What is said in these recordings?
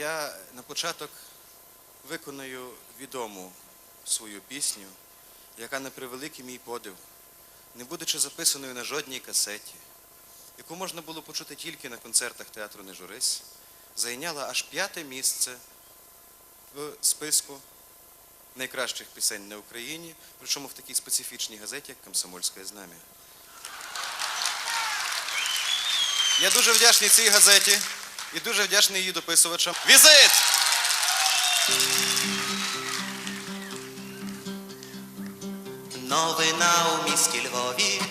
Я на початок виконаю відому свою пісню, яка на превеликий мій подив, не будучи записаною на жодній касеті, яку можна було почути тільки на концертах театру Не журись, зайняла аж п'яте місце в списку найкращих пісень на Україні, причому в такій специфічній газеті, як Комсомольське знам'я. Я дуже вдячний цій газеті і дуже вдячний її дописувачам. Візит! Новина у місті Львові,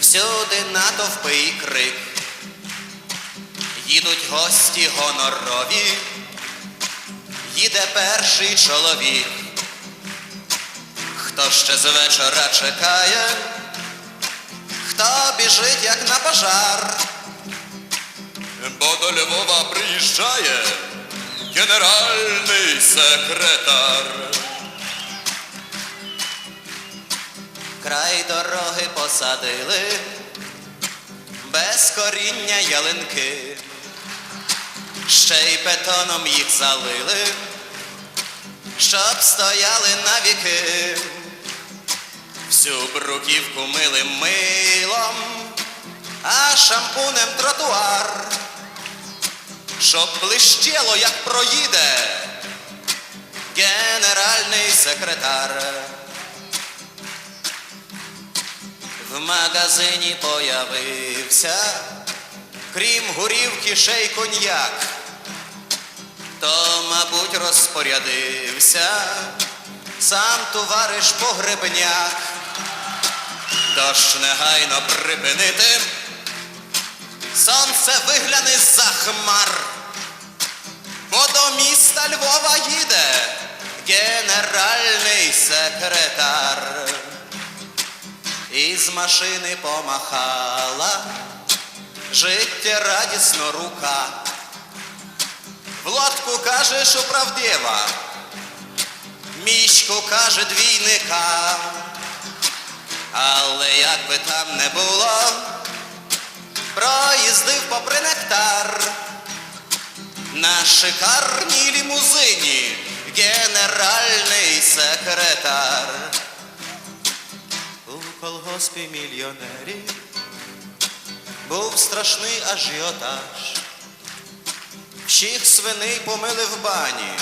всюди натовпи і крик. Їдуть гості гонорові, їде перший чоловік. Хто ще з вечора чекає, хто біжить, як на пожар. Бо до Львова приїжджає генеральний секретар. Край дороги посадили, без коріння ялинки, ще й бетоном їх залили, щоб стояли на віки. Всю бруківку мили милом, а шампунем тротуар, щоб блищело, як проїде генеральний секретар. В магазині появився, крім горівки, ще й коньяк. То, мабуть, розпорядився сам товариш погребняк. Дощ негайно припинити, сонце вигляне за хмар, бо до міста Львова їде генеральний секретар. Із машини помахала життєрадісно рука. В лодку каже, що правдива, мічку каже двійника. Але як би там не було, проїздив попри нектар на шикарній лімузині генеральний секретар. У колгоспі мільйонерів був страшний ажіотаж. Всіх свиней помили в бані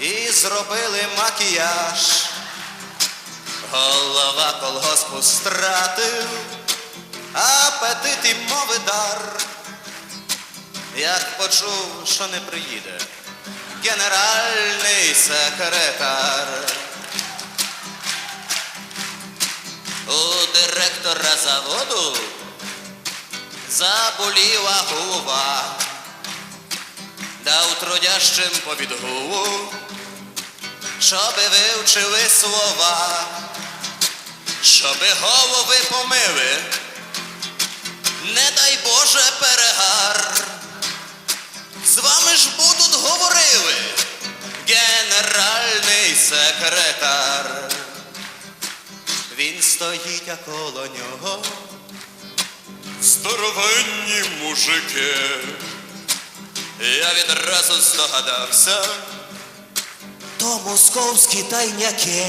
і зробили макіяж. Голова колгоспу стратив, апетит і мови дар. Як почув, що не приїде генеральний секретар. У директора заводу заболіла голова, дав трудящим по відгулу, щоби вивчили слова, щоби голови помили, не дай Боже перегар. З вами ж будуть говорили генеральний секретар. Він стоїть, а коло нього здоровенні мужики. Я відразу здогадався, то московські тайняки.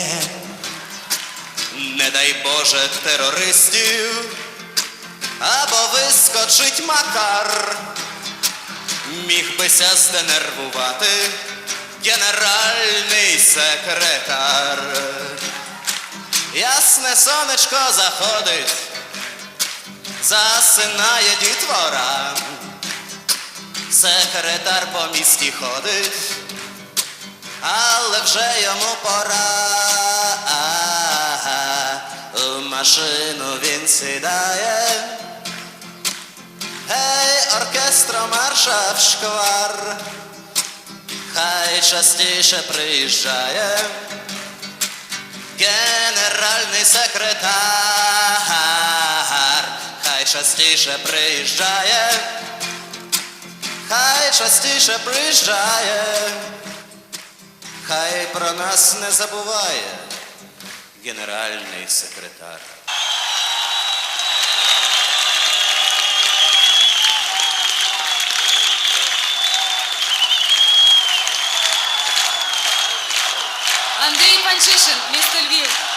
Не дай Боже терористів, або вискочить макар. Міг бися зденервувати генеральний секретар. Ясне сонечко заходить, засинає дітвора, секретар по місті ходить, але вже йому пора. У машину він сідає. Марша в шквар, хай частіше приїжджає генеральний секретар, хай частіше приїжджає, хай частіше приїжджає, хай про нас не забуває генеральний секретар. Transition, Mr. Liu.